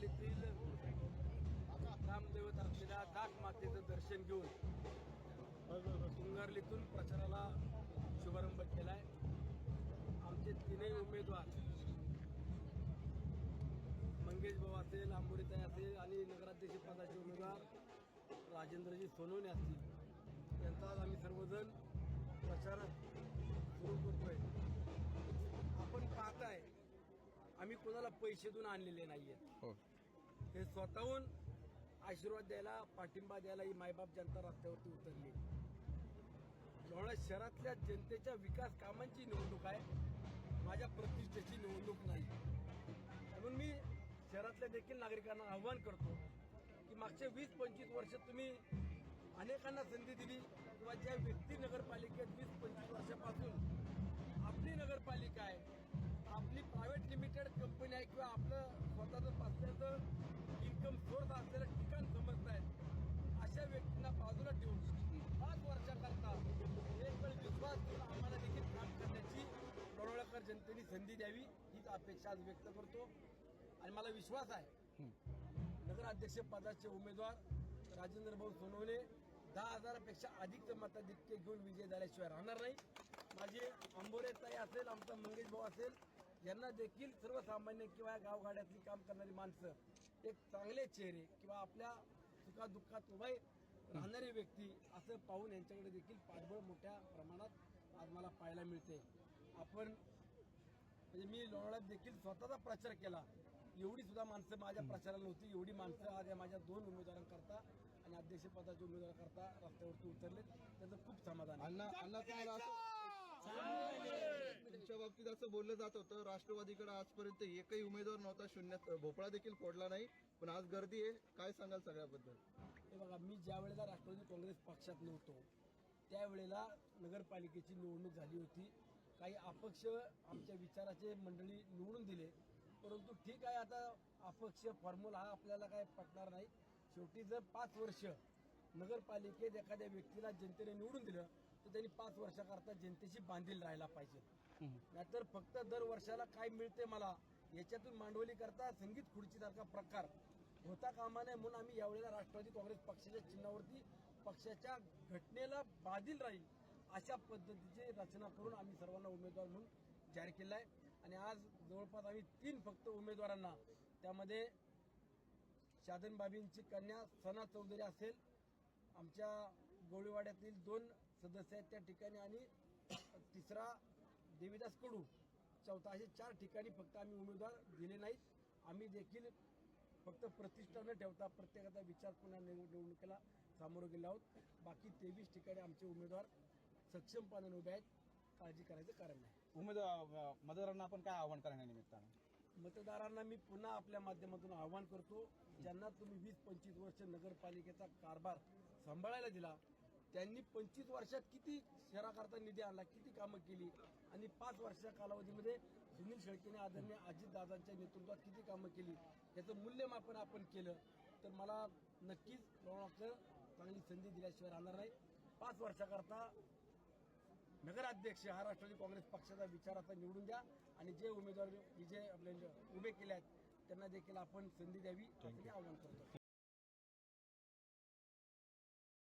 उंबरलीतील रामदेवत असलेल्या दाट मातेचं दर्शन घेऊन उंगारलीतून प्रचाराला शुभारंभ केलाय. आमचे तीनही उमेदवार मंगेश भाऊ असेल आंबोरीताई असेल आणि नगराध्यक्ष पदाचे उमेदवार राजेंद्रजी सोनवणे असतील. यांचा आज आम्ही सर्वजण प्रचार सुरू करतोय. आपण पाहताय आम्ही कोणाला पैसे देऊन आणलेले नाहीयेत. हो. हे स्वतःहून आशीर्वाद द्यायला पाठिंबा द्यायला ही मायबाप जनता रस्त्यावरती उतरली. लोणा शहरातल्या जनतेच्या विकास कामांची निवडणूक आहे. माझ्या प्रतिष्ठेची निवडणूक नाही. म्हणून मी शहरातल्या देखील नागरिकांना आव्हान करतो की मागच्या वीस पंचवीस वर्ष तुम्ही अनेकांना संधी दिली किंवा ज्या व्यक्ती नगरपालिकेत वीस पंचवीस वर्षापासून आपली नगरपालिका आहे आपली प्रायव्हेट लिमिटेड कंपनी आहे किंवा आपलं स्वतःचं असल्याचं एकदम जोरदार असलेलं ठिकाण समजत आहेत अशा व्यक्तींना बाजूला ठेवून पाच वर्षाकरता एक वेळ विश्वास देऊन आम्हाला देखील काम करण्याची लोणावळकर जनतेने संधी द्यावी हीच अपेक्षा आज व्यक्त करतो. आणि मला विश्वास आहे नगराध्यक्ष पदाचे उमेदवार राजेंद्र भाऊ सोनवणे दहा हजारापेक्षा अधिकचं मताधिक्य घेऊन विजय झाल्याशिवाय राहणार नाही. माझे आंबोरे ताई असेल आमचा मंगेश भाऊ असेल यांना देखील सर्वसामान्य किंवा गावगाड्यातली काम करणारी माणसं एक चांगले चेहरे किंवा आपल्या सुखादुःखात उभे राहणारे व्यक्ती असं पाहून यांच्याकडे देखील पाठबळ मोठ्या प्रमाणात आज मला पाहायला मिळते. आपण म्हणजे मी लोणावळ्यात देखील स्वतःचा प्रचार केला. एवढी सुद्धा माणसं माझ्या प्रचाराला नव्हती. एवढी माणसं आज या माझ्या दोन उमेदवारांकरता आणि अध्यक्षपदाच्या उमेदवारांकरता रस्त्यावरती उतरलेत. त्याचं खूप समाधान बाबतीत असं बोललं जात होतं. राष्ट्रवादीकडे आजपर्यंत एकही उमेदवार नव्हता. शून्यात भोपळा देखील फोडला नाही. पण आज गर्दी आहे. काय सांगाल सगळ्याबद्दल? हे बघा मी ज्या वेळेला राष्ट्रवादी काँग्रेस पक्षात नव्हतो त्यावेळेला नगरपालिकेची निवडणूक झाली होती. काही अपक्ष आमच्या विचाराचे मंडळी निवडून दिले. परंतु ठीक आहे आता अपक्ष फॉर्म्युला हा आपल्याला काय पटणार नाही. शेवटी जर पाच वर्ष नगरपालिकेत एखाद्या व्यक्तीला जनतेने निवडून दिलं तर त्यांनी पाच वर्षाकरता जनतेशी बांधील राहायला पाहिजे. नाहीतर फक्त दर वर्षाला काय मिळते मला याच्यातून मांडवली करता संगीत खुर्चीसारखा प्रकार होता कामा नये म्हणून आम्ही यावेळेला राष्ट्रवादी काँग्रेस पक्षाच्या चिन्हावरती पक्षाच्या घटनेला बाधिल राहील अशा पद्धतीची रचना करून आम्ही सर्वांना उमेदवार म्हणून जाहीर केला आहे. आणि आज जवळपास आम्ही तीन फक्त उमेदवारांना त्यामध्ये शादन बाबींची कन्या सना चौधरी असेल आमच्या गोळीवाड्यातील दोन सदस्य आहेत त्या ठिकाणी आणि तिसरा देवीदास कडू. चौथा असे चार ठिकाणी फक्त आम्ही उमेदवार दिले नाहीत. आम्ही देखील फक्त प्रतिष्ठा न ठेवता. प्रत्येकाचा विचार पुन्हा निवड- निवडणुकीला सामोरं गेलो आहोत. बाकी तेवीस ठिकाणी आमचे उमेदवार सक्षमपणाने उभे आहेत. काळजी करायचं कारण नाही. उमेदवार मतदारांना आपण काय आव्हान करण्या निमित्तानं? मतदारांना मी पुन्हा आपल्या माध्यमातून आवाहन करतो ज्यांना तुम्ही वीस पंचवीस वर्ष नगरपालिकेचा कारभार सांभाळायला दिला त्यांनी पंचवीस वर्षात किती शहराकरता निधी आणला किती कामं केली? आणि पाच वर्षाच्या कालावधीमध्ये सुनील शेळकेने आदरणीय अजितदादांच्या नेतृत्वात किती कामं केली? याचं मूल्यमापन आपण केलं. तर मला नक्कीच लोणावळकर चांगली संधी दिल्याशिवाय राहणार नाही. पाच वर्षाकरता नगराध्यक्ष हा राष्ट्रवादी काँग्रेस पक्षाचा विचार आता निवडून द्या. आणि जे उमेदवार विजय आपले उभे केले आहेत त्यांना देखील आपण संधी द्यावी. आवाहन करतो.